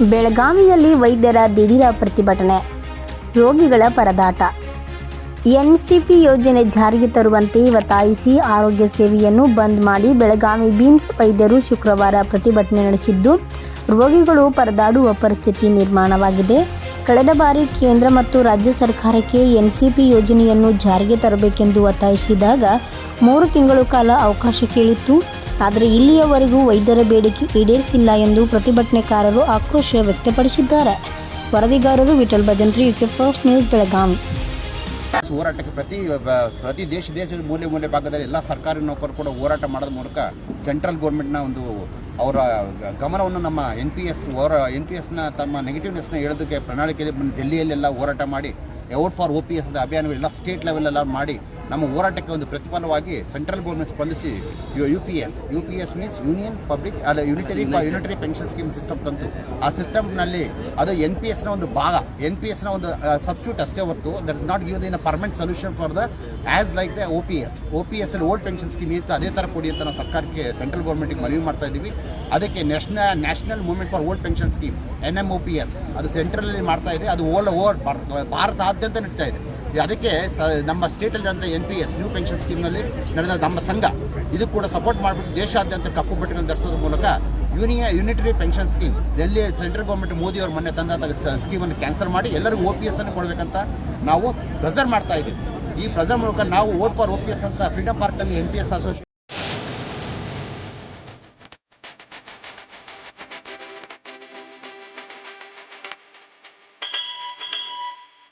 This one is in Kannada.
ಬೆಳಗಾವಿಯಲ್ಲಿ ವೈದ್ಯರ ದಿಢೀರ ಪ್ರತಿಭಟನೆ, ರೋಗಿಗಳ ಪರದಾಟ. ಎನ್ಸಿಪಿ ಯೋಜನೆ ಜಾರಿಗೆ ತರುವಂತೆ ಒತ್ತಾಯಿಸಿ ಆರೋಗ್ಯ ಸೇವೆಯನ್ನು ಬಂದ್ ಮಾಡಿ ಬೆಳಗಾವಿ ಬೀಮ್ಸ್ ವೈದ್ಯರು ಶುಕ್ರವಾರ ಪ್ರತಿಭಟನೆ ನಡೆಸಿದ್ದು, ರೋಗಿಗಳು ಪರದಾಡುವ ಪರಿಸ್ಥಿತಿ ನಿರ್ಮಾಣವಾಗಿದೆ. ಕಳೆದ ಬಾರಿ ಕೇಂದ್ರ ಮತ್ತು ರಾಜ್ಯ ಸರ್ಕಾರಕ್ಕೆ ಎನ್ಸಿಪಿ ಯೋಜನೆಯನ್ನು ಜಾರಿಗೆ ತರಬೇಕೆಂದು ಒತ್ತಾಯಿಸಿದಾಗ ಮೂರು ತಿಂಗಳು ಕಾಲ ಅವಕಾಶ ಕೇಳಿತ್ತು. ಆದರೆ ಇಲ್ಲಿಯವರೆಗೂ ವೈದ್ಯರ ಬೇಡಿಕೆ ಈಡೇರಿಸಿಲ್ಲ ಎಂದು ಪ್ರತಿಭಟನೆಕಾರರು ಆಕ್ರೋಶ ವ್ಯಕ್ತಪಡಿಸಿದ್ದಾರೆ. ವರದಿಗಾರರು Vithal Bhajantri, UK first news, Belagavi. ಹೋರಾಟಕ್ಕೆ ಪ್ರತಿ ಪ್ರತಿ ದೇಶ, ದೇಶದ ಮೂಲೆ ಮೂಲೆ ಭಾಗದಲ್ಲಿ ಎಲ್ಲ ಸರ್ಕಾರಿ ನೌಕರು ಕೂಡ ಹೋರಾಟ ಮಾಡೋದ ಮೂಲಕ ಸೆಂಟ್ರಲ್ ಗೌರ್ಮೆಂಟ್ನ ಒಂದು ಅವರ ಗಮನವನ್ನು ನಮ್ಮ ಎನ್ ಪಿ ಎಸ್ ಹೋರ ಎನ್ ಪಿ ಎಸ್ನ ತಮ್ಮ ನೆಗೆಟಿವ್ನೆಸ್ನ ಹೇಳೋದಕ್ಕೆ ಪ್ರಣಾಳಿಕೆಯಲ್ಲಿ ಬಂದು ಡೆಲ್ಲಿಯಲ್ಲೆಲ್ಲ ಹೋರಾಟ ಮಾಡಿ out for O P S ಅಭಿಯಾನಗಳೆಲ್ಲ state ಲೆವೆಲೆಲ್ಲ ಮಾಡಿ ನಮ್ಮ ಹೋರಾಟಕ್ಕೆ ಒಂದು ಪ್ರತಿಫಲವಾಗಿ ಸೆಂಟ್ರಲ್ ಗೌರ್ಮೆಂಟ್ ಸ್ಪಂದಿಸಿ U P S U P S means union public ಅಲ್ಲ unitary unitary pension scheme system ತಂತು. ಆ ಸಿಸ್ಟಮ್ನಲ್ಲಿ ಅದು ಎನ್ ಪಿ ಎಸ್ನ ಒಂದು ಭಾಗ ಎನ್ ಪಿ ಎಸ್ನ ಒಂದು ಸಬ್ಸ್ಟ್ಯೂಟ್ ಅಷ್ಟೇ ಹೊರತು that is not give in permanent solution for the as like the O P S O P S ಅಲ್ಲಿ ಓಲ್ಡ್ ಪೆನ್ಷನ್ ಸ್ಕೀಮ್ ಇತ್ತು ಅದೇ ಥರ ಕೊಡಿ ಅಂತ ನಾವು ಸರ್ಕಾರಕ್ಕೆ ಸೆಂಟ್ರಲ್ ಗೌರ್ಮೆಂಟಿಗೆ ಮನವಿ ಮಾಡ್ತಾ ಇದ್ದೀವಿ. ಅದಕ್ಕೆ national national movement for old pension scheme N M O P S ಅದು ಸೆಂಟ್ರಲಲ್ಲಿ ಮಾಡ್ತಾ ಇದೆ, ಅದು ಓಲ್ಡ್ ಓವರ್ ಭಾರತಾದ್ಯಂತ ನಡೀತಾ ಇದೆ. ಅದಕ್ಕೆ ಸ- ನಮ್ಮ ಸ್ಟೇಟಲ್ಲಿರುವಂಥ N P S new pension ಸ್ಕೀಮ್ನಲ್ಲಿ ನಡೆದ ನಮ್ಮ ಸಂಘ, ಇದು ಕೂಡ ಸಪೋರ್ಟ್ ಮಾಡಿಬಿಟ್ಟು ದೇಶಾದ್ಯಂತ ಕಪ್ಪು ಬಟ್ಟೆಗಳನ್ನು ಧರಿಸೋದ್ರ ಮೂಲಕ union unitary pension scheme Delhi central government Modi ಅವರು ಮೊನ್ನೆ ತಂದ ಸ್ಕೀಮನ್ನು ಕ್ಯಾನ್ಸಲ್ ಮಾಡಿ ಎಲ್ಲರಿಗೂ ಒ ಪಿ ಎಸ್ ಅನ್ನು ಕೊಡಬೇಕಂತ ನಾವು ಪ್ರೆಸರ್ ಮಾಡ್ತಾ ಇದ್ದೀವಿ. ಈ ಪ್ರೆಸರ್ ಮೂಲಕ ನಾವು vote for O P S ಅಂತ ಫ್ರೀಡಮ್ ಪಾರ್ಕ್ನಲ್ಲಿ ಎನ್ ಪಿ ಎಸ್ ಅಸೋಸಿಯೇಷನ್